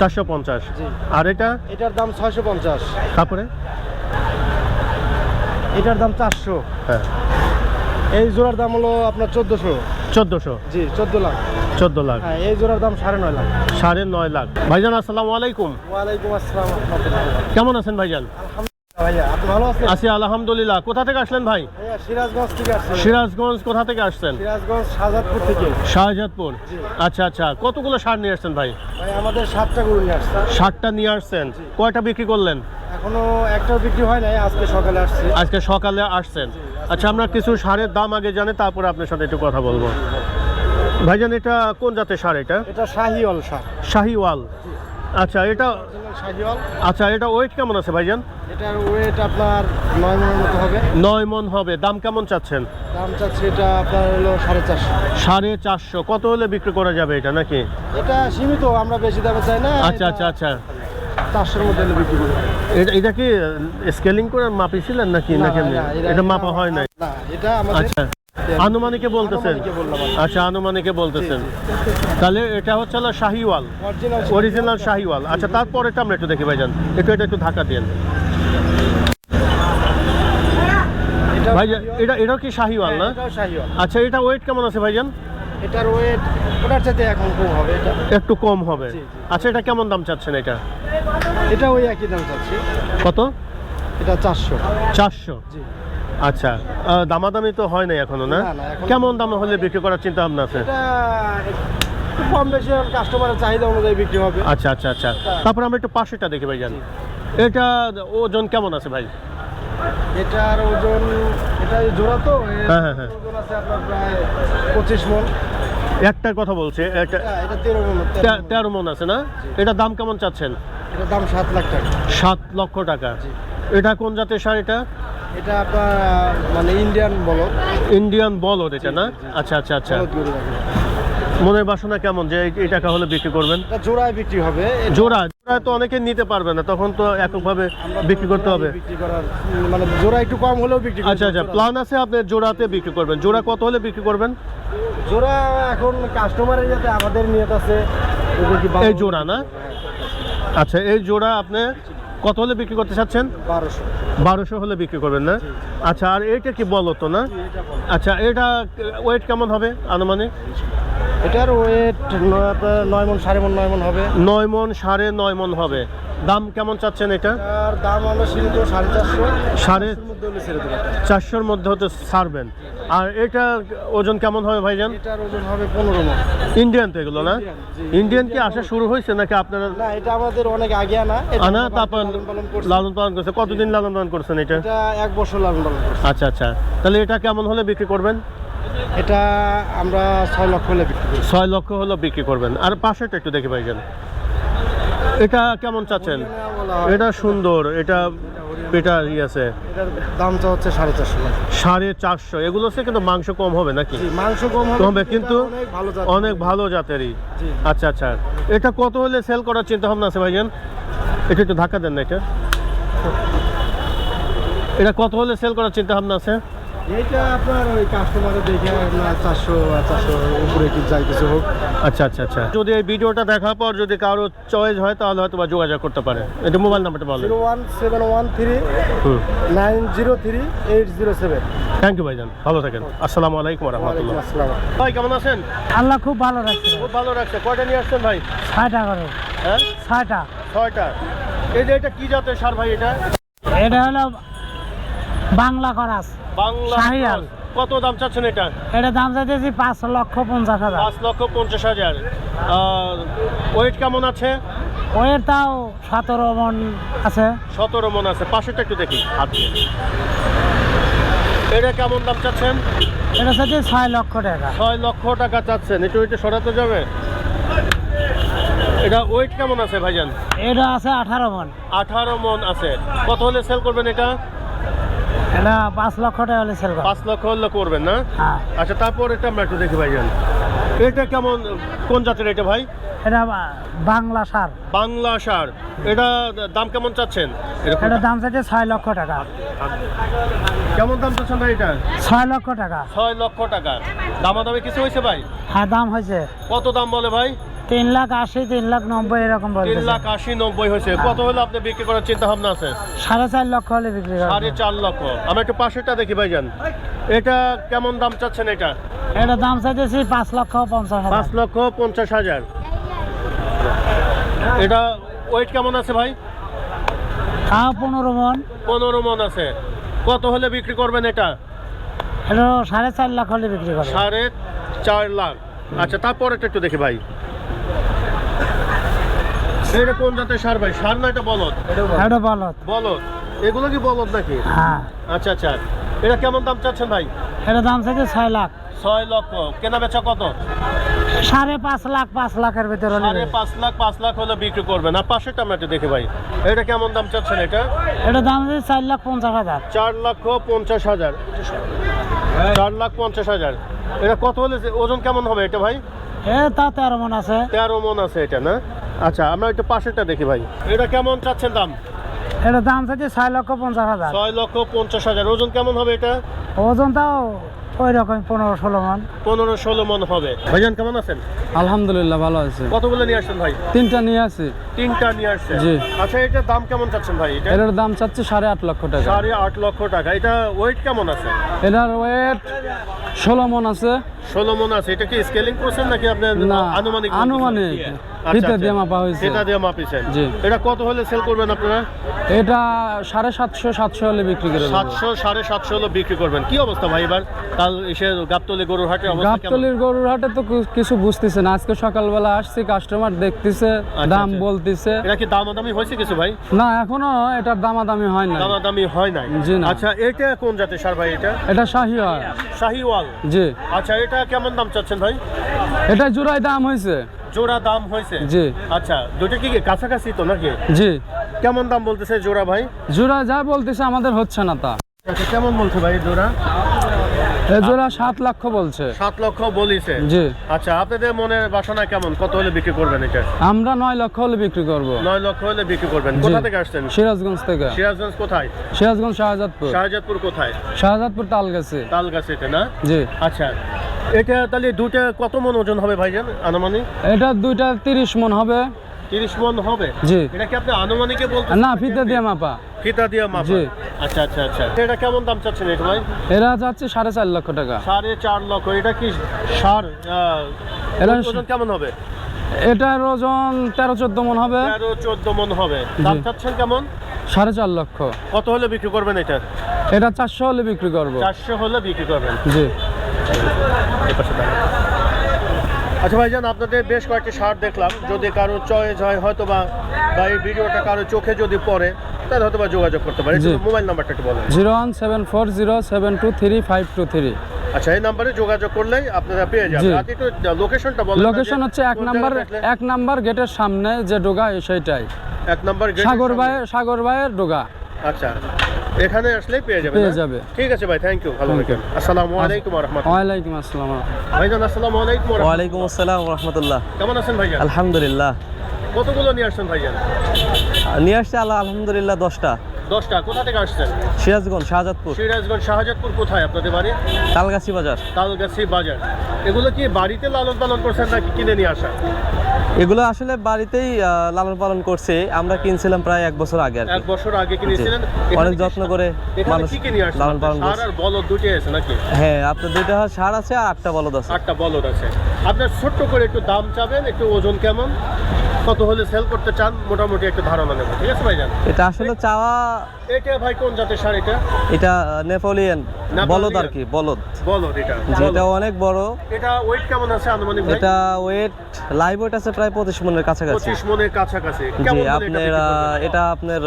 চারশো পঞ্চাশ। আর এটা? এটার দাম ছয়শো পঞ্চাশ। তারপরে? এটার দাম চারশো। হ্যাঁ। এই জোড়ার দাম হলো আপনার চোদ্দোশো। চোদ্দোশো? জি চোদ্দ লাখ। চোদ্দ লাখ। হ্যাঁ এই জোড়ার দাম সাড়ে নয় লাখ। সাড়ে নয় লাখ। ভাইজান আসসালামু আলাইকুম। ওয়ালাইকুম আসসালাম কেমন আছেন ভাইজান ভাইয়া আপনি ভালো আছেন আছি আলহামদুলিল্লাহ। কোথা থেকে আসলেন ভাই? সিরাজগঞ্জ থেকে আসছেন সিরাজগঞ্জ কোথা থেকে আসছেন? সিরাজগঞ্জ শাহজাদপুর থেকে। শাহজাদপুর। আচ্ছা আচ্ছা। কতগুলো সার নিয়ে আসছেন ভাই? ভাই আমাদের সাতটা গরু নিয়ে নিয়ে আসছেন। কয়টা বিক্রি করলেন? এখনও বিক্রি হয় নাই আজকে সকালে আসছে। আজকে সকালে আসছেন। আচ্ছা আমরা কিছু সারের দাম আগে জানি তারপরে আপনার সাথে একটু কথা বলব। ভাইজান এটা কোন জাতের সার এটা? এটা শাহিওয়াল সার। শাহিওয়াল। আচ্ছা এটা শাহিওয়াল। আচ্ছা এটা ওয়েট কেমন আছে ভাইজান? এটার ওয়েট আপনার নয় মনের মতো হবে। নয় মন হবে। দাম কেমন চাচ্ছেন? দাম চাচ্ছে এটা আপনার হলো সাড়ে চারশো। সাড়ে চারশো। কত হলে বিক্রি করা যাবে এটা নাকি? এটা সীমিত আমরা বেশি দামে চাই না। আচ্ছা আচ্ছা আচ্ছা। চারশোর মধ্যে হলে বিক্রি করি এটা এটা কি স্কেলিং করে মাপিছিলেন নাকি? নাকি এটা- এটা মাপা হয় নাই। না এটা আমাদের আচ্ছা। আনুমানিকে বলতেছেন। আচ্ছা আনুমানিকে বলতেছেন। তাহলে এটা হচ্ছে হলো শাহিওয়াল। অরিজিনাল শাহিওয়াল। আচ্ছা তারপর এটা আমরা একটু দেখি ভাইজান। একটু এটা একটু ধাক্কা দিন এটা ভাইজান এটা এটাও কি শাহিওয়াল না? শাহিওয়াল। আচ্ছা এটা ওয়েট কেমন আছে ভাইজান? এটার ওয়েট ওটার চাইতে এখন কম হবে এটা। একটু কম হবে। আচ্ছা এটা কেমন দাম চাচ্ছেন এটা? এটা ওই একই দাম চাচ্ছি। কত? এটা চারশো। চারশো। জি। আচ্ছা দামাদামি তো হয় নাই এখনও না? কেমন দামে হলে বিক্রি করার চিন্তা ভাবনা আছে? কম বেশি কাস্টমারের চাহিদা অনুযায়ী বিক্রি হবে। আচ্ছা আচ্ছা আচ্ছা। তারপর আমরা একটু পাশেটা দেখি ভাইজান এটা ওজন কেমন আছে ভাই? এটার ওজন এটা জোড়া তো হ্যাঁ, হ্যাঁ, হ্যাঁ। ওজন আছে আপনার প্রায় পঁচিশ মন। একটার কথা বলছে এটা হ্যাঁ, তেরো মন আছে না? এটা দাম কেমন চাচ্ছেন? এটার দাম সাত লাখ টাকা। সাত লক্ষ টাকা। এটা কোন জাতের সার এটা এটা আপনার মানে ইন্ডিয়ান বলো ইন্ডিয়ান বলদ এটা না? আচ্ছা আচ্ছা আচ্ছা। মনের বাসনা কেমন? যে এই- টাকা হলে বিক্রি করবেন? জোড়ায় বিক্রি হবে। জোড়া? জোড়া তো অনেকে নিতে পারবে না তখন তো এককভাবে বিক্রি করতে হবে। জোড়ায় মানে জোড়া একটু কম হলেও বিক্রি আচ্ছা আচ্ছা। প্ল্যান আছে আপনি জোড়াতে বিক্রি করবেন। জোড়া কত হলে বিক্রি করবেন? জোড়া এখন কাস্টমারের যাতে আমাদের নিয়ত আছে এই জোড়া না? আচ্ছা এই জোড়া আপনি কত হলে বিক্রি করতে চাচ্ছেন? বারোশো। বারোশো হলে বিক্রি করবেন না? আচ্ছা আর এটা কি বলো তো না আচ্ছা এটা ওয়েট কেমন হবে আনুমানিক? এটার ওয়েট নয় মন সাড়ে মন নয় মন হবে। নয় মন সাড়ে নয় মন হবে। দাম কেমন চাচ্ছেন এটা? দাম আমরা সাড়ে চারশো। সাড়ে চারশোর মধ্যে হতে ছাড়বেন। আর এটা ওজন কেমন হবে ভাইজান? এটার ওজন হবে পনেরো মন। ইন্ডিয়ান তো এগুলো না? ইন্ডিয়ান কি আসা শুরু হয়েছে নাকি আপনারা? না এটা আমাদের অনেক আগে আনা। এটা আনা তারপর লালন পালন করছি। কতদিন লালন পালন করছেন এটা? এটা এক বছর লালন পালন করছি। আচ্ছা আচ্ছা। তাহলে এটা কেমন হলে বিক্রি করবেন? এটা আমরা ছয় লক্ষ হলে বিক্রি করি। ছয় লক্ষ হলে বিক্রি করবেন। আর পাশেটা একটু দেখে ভাইজান। এটা কেমন চাচ্ছেন? এটা সুন্দর। এটা এটা ই আছে। দামটা হচ্ছে সাড়ে চারশো। সাড়ে চারশো। এগুলো হচ্ছে কিন্তু মাংস কম হবে নাকি? মাংস কম হবে কিন্তু অনেক ভালো জাত অনেক ভালো জাতেরই। আচ্ছা আচ্ছা। এটা কত হলে সেল করার চিন্তা ভাবনা আছে ভাইজান? এটা একটু ধাক্কা দেন না এটা। এটা কত হলে সেল করার চিন্তা ভাবনা আছে? এইটা আপনার ওই কাস্টমারের দেখে আপনার চারশো চারশো উপরে কি যাই কিছু হোক। আচ্ছা আচ্ছা আচ্ছা। যদি এই ভিডিওটা দেখার পর যদি কারও চয়েস হয় তাহলে হয়তো বা যোগাযোগ করতে পারে। এটা মোবাইল নাম্বারটা বলেন। Zero one seven one three nine zero three eight zero seven. Thank you ভাইজান। ভালো থাকেন। আসসালামু আলাইকুম ওয়ালাইকুম রহমতুল্লাহ। আসসালাম। ভাই কেমন আছেন? আল্লাহ খুব ভালো রাখছে। খুব ভালো রাখছে। কয়টা নিয়ে আসছেন ভাই? ছয়টা করে। হ্যাঁ? ছয়টা। ছয়টা। এই যে এটা কি জাতের সার ভাই এটা? এটা হলো বাংলা করাস। বাংলা শাহিয়াল। কত দাম চাচ্ছেন এটা? এটা দাম চাইতেছি পাঁচ লক্ষ পঞ্চাশ হাজার। পাঁচ লক্ষ পঞ্চাশ হাজার। ওয়েট কেমন আছে? ওয়ের তাও সতেরো মন আছে। সতেরো মন আছে। পাশেটা একটু দেখি হাত এটা কেমন দাম চাচ্ছেন? এটা চাইতে ছয় লক্ষ টাকা। ছয় লক্ষ টাকা চাচ্ছেন। একটু এটা সরাতে যাবে? এটা ওয়েট কেমন আছে ভাইজান? এটা আছে আঠারো মন। আঠারো মন আছে। কত হলে সেল করবেন এটা? এটা পাঁচ লক্ষ টাকা হলে সেল পাঁচ লক্ষ হলে করবেন না? হ্যাঁ। আচ্ছা তারপর এটা আমরা একটু দেখি ভাইজান। এটা কেমন কোন জাতের এটা ভাই? এটা বাংলা সার। বাংলা সার। এটা দাম কেমন চাচ্ছেন? এটা দাম চাইতে ছয় লক্ষ টাকা। কেমন দাম চাচ্ছেন ভাই এটা? ছয় লক্ষ টাকা। ছয় লক্ষ টাকা। দামাদামি কিছু হয়েছে ভাই? হ্যাঁ দাম হয়েছে। কত দাম বলে ভাই? তিন লাখ আশি তিন লাখ নব্বই এরকম তিন লাখ আশি নব্বই হয়েছে। কত হলে আপনি বিক্রি করার চিন্তা ভাবনা আছে? সাড়ে চার লক্ষ হলে বিক্রি সাড়ে চার লক্ষ। আমরা একটু পাশেরটা দেখি ভাইজান। এটা কেমন দাম চাচ্ছেন এটা? এটা দাম চাইতেছি পাঁচ লক্ষ পঞ্চাশ পাঁচ লক্ষ পঞ্চাশ হাজার। এটা ওয়েট কেমন আছে ভাই? তাও পনেরো মন। পনেরো মন আছে। কত হলে বিক্রি করবেন এটা? সাড়ে চার লাখ হলে বিক্রি করবেন সাড়ে চার লাখ। আচ্ছা তারপর এটা একটু দেখি ভাই। এটা কোন জাতের সার ভাই? সার না এটা বলদ? এটা বলত বলদ। এগুলো কি বলদ নাকি? হ্যাঁ। আচ্ছা আচ্ছা। এটা কেমন দাম চাচ্ছেন ভাই? এটা দাম চাইছে ছয় লাখ। ছয় লক্ষ। কেনা বেচা কত? সাড়ে পাঁচ লাখ পাঁচ লাখের ভিতরে হলে সাড়ে পাঁচ লাখ পাঁচ লাখ হলে বিক্রি করবেন। আর পাশেরটা আমরা একটু দেখি ভাই। এটা কেমন দাম চাচ্ছেন এটা? এটা দাম চাইছে চার লাখ পঞ্চাশ হাজার। চার লক্ষ পঞ্চাশ হাজার। চার লাখ পঞ্চাশ হাজার। এটা কত হলে ওজন কেমন হবে এটা ভাই? এ তা তেরো মন আছে। তেরো মন আছে এটা না? আচ্ছা আমরা একটু পাশেরটা দেখি ভাই। এটা কেমন চাচ্ছেন দাম? এটা দাম চাইছে ছয় লক্ষ পঞ্চাশ হাজার। ছয় লক্ষ পঞ্চাশ হাজার। ওজন কেমন হবে এটা? ওজন তাও ওই রকম পনেরো ষোলো মন। পনেরো ষোলো মন হবে। ভাইজান কেমন আছেন? আলহামদুলিল্লাহ ভালো আছে। কতগুলো নিয়ে আসছেন ভাই? তিনটা নিয়ে আসি তিনটা নিয়ে আসছেন? জি। আচ্ছা এটার দাম কেমন চাচ্ছেন ভাই? এটা এটার দাম চাচ্ছি সাড়ে আট লক্ষ টাকা। সাড়ে আট লক্ষ টাকা। এটা ওয়েট কেমন আছে? এটার ওয়েট ষোলো মন আছে। ষোলো মন আছে। এটা কি স্কেলিং করছেন নাকি আপনার না আনুমানিক আনুমানিক। ফিতে আচ্ছা। দিয়ে মাপা হয়েছে। সেটা দিয়ে মাপিছেন জি। এটা কত হলে সেল করবেন আপনারা? এটা সাড়ে সাতশো সাতশো হলে বিক্রি করে সাতশো সাড়ে সাতশো হলে বিক্রি করবেন। কি অবস্থা ভাই এবার? কাল এসে গাবতলি গরুর হাটে গাবতলির গরুর হাটে তো কিছু বুঝতেছে না। আজকে সকালবেলা আসছি কাস্টমার দেখতেছে দাম আচ্ছা। বলতেছে। এটা কি দামাদামি হয়েছে কিছু ভাই? না এখনও এটার দামাদামি হয় না দামাদামি হয় নাই। জি না। আচ্ছা এটা কোন জাতের সার ভাই এটা? এটা শাহি শাহিওয়াল। জি। আচ্ছা এটা কেমন দাম চাচ্ছেন ভাই? এটা জোড়ায় দাম হয়েছে। জোড়া দাম হয়েছে? জি। আচ্ছা দুটো কি কি কাছাকাছি তো নাকি? জি। কেমন দাম বলতেছে জোড়া ভাই? জোড়া যা বলতেছে আমাদের হচ্ছে না তা। আচ্ছা কেমন বলছে ভাই জোড়া? জোড়া সাত লক্ষ বলছে। সাত লক্ষ বলিছে। জি। আচ্ছা আপনাদের মনের বাসনা কেমন? কত হলে বিক্রি করবেন এটা? আমরা নয় লক্ষ হলে বিক্রি করব। নয় লক্ষ হলে বিক্রি করবেন। কোথা থেকে আসছেন? সিরাজগঞ্জ থেকে। সিরাজগঞ্জ কোথায়? সিরাজগঞ্জ শাহজাদপুর। শাহজাদপুর কোথায়? শাহজাদপুর তাল গেছে তালগাছি। এটা না? জি। আচ্ছা এটা তাহলে দুটা কত মন ওজন হবে ভাইজান আনুমানিক? এটা দুইটা তিরিশ মন হবে। তিরিশ মন হবে? জি। এটা কি আপনি আনুমানিকে বলতে না ফিতে দিয়ে মাপা। ফিতা দিয়ে মাপা। জি। আচ্ছা আচ্ছা আচ্ছা। এটা কেমন দাম চাচ্ছেন এটা ভাই? এরা যাচ্ছে সাড়ে চার লক্ষ টাকা। সাড়ে চার লক্ষ। এটা কি সার এটা ওজন কেমন হবে? এটার ওজন তেরো চোদ্দ মন হবে। তেরো চোদ্দ মন হবে। দাম চাচ্ছেন কেমন? সাড়ে চার লক্ষ। কত হলে বিক্রি করবেন এটা? এটা চারশো হলে বিক্রি করব। চারশো হলে বিক্রি করবেন। জি। এই পাশে দাঁড়ান। আচ্ছা ভাইজান আপনাদের বেশ কয়েকটি সার দেখলাম। যদি কারও চয়েস হয় হয়তো বা বা এই ভিডিওটা কারও চোখে যদি পড়ে তাহলে হয়তো বা যোগাযোগ করতে পারে মোবাইল নাম্বারটা একটু বলেন। Zero one seven four zero seven two three five two three. আচ্ছা এই নাম্বারে যোগাযোগ করলেই আপনারা পেয়ে যাবেন। আর একটু লোকেশনটা বলেন লোকেশন হচ্ছে এক নাম্বার এক নাম্বার গেটের সামনে যে ডোগা সেইটাই। এক নাম্বার গেটের সাগর। ভাইয়ের সাগর ভাইয়ের ডোগা। আচ্ছা। এখানে আসলেই পেয়ে যাবেন পেয়ে যাবে। ঠিক আছে ভাই থ্যাংক ইউ ভালো থাকেন। আসসালামু আলাইকুম রহমতুল্লাহ। ওয়ালাইকুম আসসালাম। ভাইজান আসসালামু আলাইকুম ওয়া। ওয়ালাইকুম আসসালাম রহমতুল্লাহ। কেমন আছেন ভাইজান? আলহামদুলিল্লাহ। কতগুলো নিয়ে আসছেন ভাইজান? নিয়ে আসছে আল্লাহ আলহামদুলিল্লাহ দশটা। দশটা কোথা থেকে আসছেন? সিরাজগঞ্জ শাহজাদপুর। সিরাজগঞ্জ শাহজাদপুর কোথায় আপনাদের বাড়ি? তালগাছি বাজার। তালগাছি বাজার। এগুলো কি বাড়িতে লালন পালন করছেন নাকি কিনে নিয়ে আসা? এগুলো আসলে বাড়িতেই লালন পালন করছে। আমরা কিনছিলাম প্রায় এক বছর আগে এক বছর আগে কিনেছিলেন। অনেক যত্ন করে মানুষ লালন পালন করছে। আর বলদ দুটোই আছে নাকি? হ্যাঁ আপনার দুইটা সার আছে আর আটটা বলদ আছে। আটটা বলদ আছে। আপনার ছোট্ট করে একটু দাম চাবেন একটু ওজন কেমন? কত হলে সেল করতে চান মোটামুটি একটু ধারণা নেব ঠিক আছে ভাইজান? এটা আসলে চাওয়া এটা ভাই কোন জাতের সার এটা? নেপোলিয়ান। বলদ আর কি বলদ। বলদ এটা। যে বলদ। এটা অনেক বড়। এটা ওয়েট কেমন আছে আনুমানিক ভাই? এটা ওয়েট লাইভ ওয়েট আছে প্রায় পঁচিশ মনের কাছাকাছি। পঁচিশ মনের কাছাকাছি। কেমন আপনার? এটা আপনার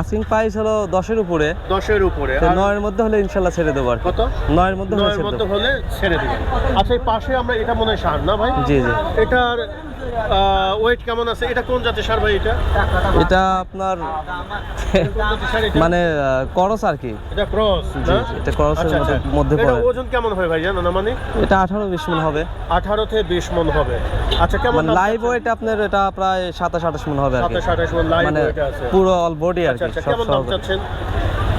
আসিং প্রাইস হলো দশের উপরে। দশের উপরে। নয়ের মধ্যে হলে ইনশাল্লাহ ছেড়ে দেবো আর কত? নয়ের মধ্যে হলে নয়ের মধ্যে হলে ছেড়ে দিবেন। আচ্ছা এই পাশে আমরা এটা মনে হয় সার না ভাই? জি জি। এটার ওয়েট কেমন আছে? এটা কোন জাতের সার ভাই এটা? এটা আপনার? মানে করস আর কি। এটা ক্রস এটা cross এর মধ্যে- এটা পড়ে। ওজন কেমন হয় ভাই জানো না মানে? এটা আঠারো বিশ মন হবে। আঠারো থেকে বিশ মন হবে। আচ্ছা কেমন মানে লাইভ ওয়েট আপনার এটা প্রায় সাতাশ আঠাশ মন হবে আর কি। সাতাশ আঠাশ মন লাইভ মানে ওয়েট আছে। পুরো অল বডি আর আচ্ছা কি আচ্ছা কেমন দাম চাচ্ছেন?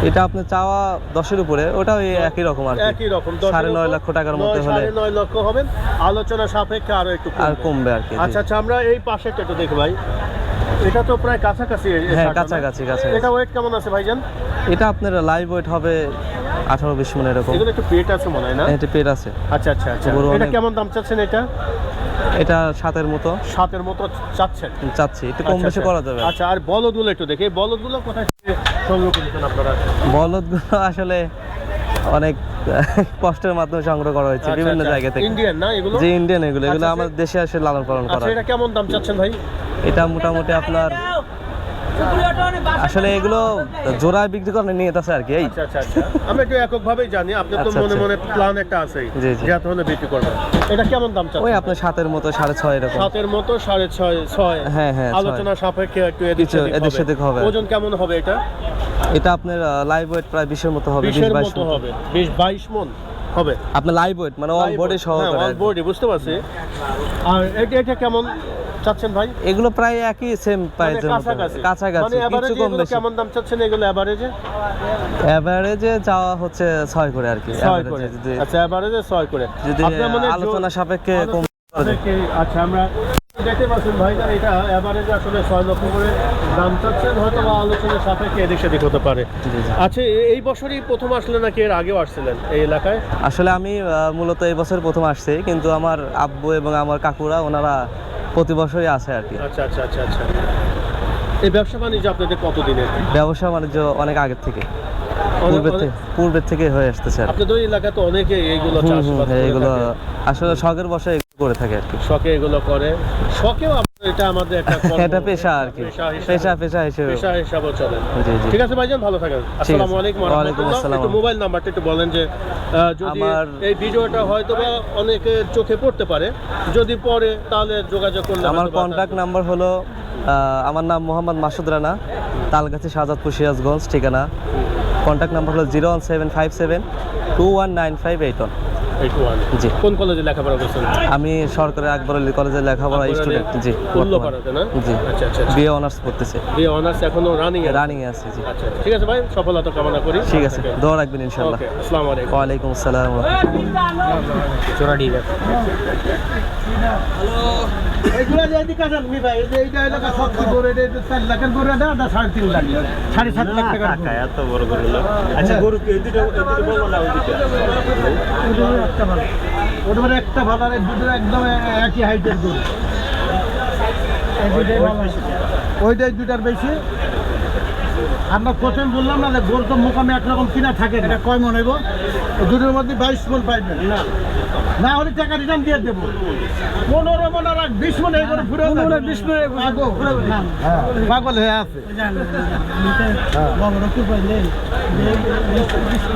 এটা আপনার চাওয়া দশের উপরে ওটা ওই একই রকম আর একই রকম সাড়ে নয় লক্ষ টাকার মধ্যে নয়, হলে সাড়ে নয় লক্ষ হবে আলোচনা সাপেক্ষে আরও একটু আর কমবে। আর কি আচ্ছা আচ্ছা আমরা এই পাশে একটু দেখি ভাই। এটা তো প্রায় কাছাকাছি হ্যাঁ, কাছাকাছি, কাছাকাছি। এটা ওয়েট কেমন আছে ভাইজান? এটা আপনার লাইভ ওয়েট হবে আঠারো বিশ মনে এরকম। এগুলো একটু পেট আছে মনে হয় না? এটা পেট আছে। আচ্ছা আচ্ছা আচ্ছা। এটা কেমন দাম চাচ্ছেন এটা? এটা সাতের মতো। সাতের মতো চাচ্ছেন? চাচ্ছি একটু কম আচ্ছা, বেশি আচ্ছা। করা যাবে। আচ্ছা আর বলদগুলো একটু দেখি। বলদগুলো কোথায়? সংগ্রহ করেছেন আপনারা? বলদগুলো আসলে অনেক কষ্টের মাধ্যমে সংগ্রহ করা হয়েছে আচ্ছা, বিভিন্ন আচ্ছা। জায়গা থেকে। ইন্ডিয়ান না এগুলো? যে ইন্ডিয়ান এগুলো এগুলো আচ্ছা, আমাদের দেশে আসে লালন পালন করা এটা কেমন দাম চাচ্ছেন ভাই? এটা মোটামুটি আপনার আসলে এগুলো জোড়ায় বিক্রি করে নিয়ে আছে আর কি এই। আমরা একটু এককভাবেই জানি আপনার তো মনে। মনে প্ল্যান একটা জি। যে এত হলে বিক্রি করবেন। এটা কেমন দাম ওই চাচ্ছেন আপনার সাতের মতো সাড়ে ছয় এরকম। সাতের মতো সাড়ে ছয় ছয়। হ্যাঁ, হ্যাঁ, আলোচনা সাপেক্ষে একটু এদিক সেদিক হবে। ওজন কেমন হবে এটা? এটা আপনার লাইভ ওয়েট প্রায় বিশের মতো হবে বিশ বিশের মতো হবে বিশ বাইশ মন হবে। আপনার লাইভ ওয়েট মানে অল বডি সহ অল বডি বুঝতে পারছি। আর এটা এটা কেমন চাচ্ছেন ভাই? এগুলো প্রায় একই সেম মানে প্রাইসের মতো। কাছাকাছি। কাছাকাছি মানে কিছু কম বেশি। কেমন দাম চাচ্ছেন এগুলো এভারেজে এভারেজে যাওয়া হচ্ছে ছয় করে আর কি। ছয় করে এ যদি আচ্ছা এভারেজে ছয় করে। যদি আপনার মনে আলোচনা সাপেক্ষে কম আচ্ছা আমরা দেখতে পাচ্ছেন ভাই না এটা এভারেজে আসলে ছয় লক্ষ করে দাম চাচ্ছেন হয়তো বা আলোচনার সাপেক্ষে এদিক সেদিক হতে পারে। আচ্ছা এই বছরই প্রথম আসলে নাকি এর আগেও আসছিলেন এই এলাকায়? আসলে আমি মূলত এই বছর প্রথম আসছি কিন্তু আমার আব্বু এবং আমার কাকুরা ওনারা প্রতি বছরই আসে আর কি। আচ্ছা আচ্ছা আচ্ছা আচ্ছা। এই ব্যবসা বাণিজ্য আপনাদের কতদিনের? ব্যবসা বাণিজ্য অনেক আগের থেকে। পূর্বের থেকে হয়ে আসতেছে আপনাদের ওই এলাকায় তো অনেকে এইগুলো এইগুলো আসলে শখের বসে করে থাকে আর কি। শখে এগুলো করে। শখেও এটা আমাদের একটা এটা পেশা আর কি। পেশা পেশা হিসেবে পেশা হিসাবে চলে। ঠিক আছে ভাইজান ভালো থাকেন। আসসালামু আলাইকুম। আসসালাম। একটু মোবাইল নাম্বারটা একটু বলেন যে যদি আমার- এই ভিডিওটা হয়তো বা অনেকের চোখে পড়তে পারে। যদি পড়ে তাহলে যোগাযোগ করলে আমার কন্ট্যাক্ট নাম্বার হলো আমার নাম মোহাম্মদ মাসুদ রানা তালগাছি শাহজাদপুর সিরাজগঞ্জ ঠিকানা। কন্ট্যাক্ট নাম্বার হলো zero one seven five seven two one nine five eight one eight two one. জি। কোন কলেজে লেখাপড়া করছেন? আমি সরকারি আকবর আলী কলেজে লেখাপড়া স্টুডেন্ট জি উল্লোপাড়াতে না? জি। আচ্ছা আচ্ছা আচ্ছা। বিএ অনার্স পড়তেছে। এই অনার্স এখনও রানিং রানিং এ আছে জি। আচ্ছা ঠিক আছে ভাই সফলতা কামনা করি। ঠিক আছে দোয়া রাখবেন ইনশাল্লাহ ওকে আসসালামু আলাইকুম। আসসালাম ওয়া এইগুলো যে এদিকে আসেন মি ভাই এই যে এইটা এলাকা সব কি এটা এটা চার লাখের করে এটা ওটা সাড়ে তিন লাখ? সাড়ে সাত লাখ টাকার গরু। এত বড় করে আচ্ছা গরু কি দুটো না একটা ভালো। ওটার একটা ভালো আর দুটোর একদম একই হাইটের গরু ভালো। ওইটাই দুটার বেশি। আমরা প্রথম বললাম না যে গরু তো মোকামে একরকম কিনা থাকে এটা কয় মন হইব? দুটোর মধ্যে বাইশ মন পাইবেন না। না হলে টাকা রিটার্ন দিয়ে দেবো। পনেরো মন আর বিশ মন এই করে ফুরে বিশ মন পাগল। হয়ে। আছে।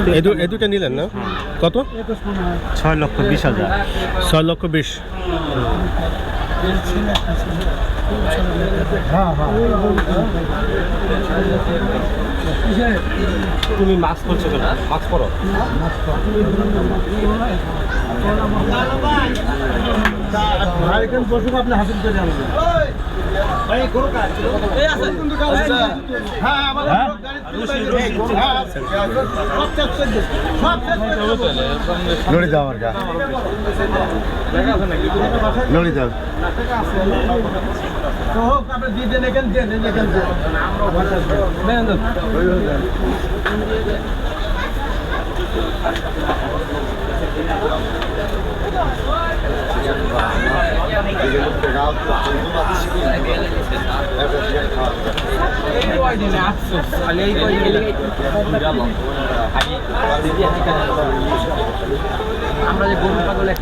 এই দু- এই দুটো নিলেন না? কত? ছয় লক্ষ বিশ হাজার। ছয় লক্ষ বিশ। তুমি মাস্ক করছ কেন? মাস্ক পরো? আপনি হাসিল করে আনবেন হ্যাঁ লড়ি দাও আমার গা। লড়ি দাও তো আমরা যে গরু পাগল এক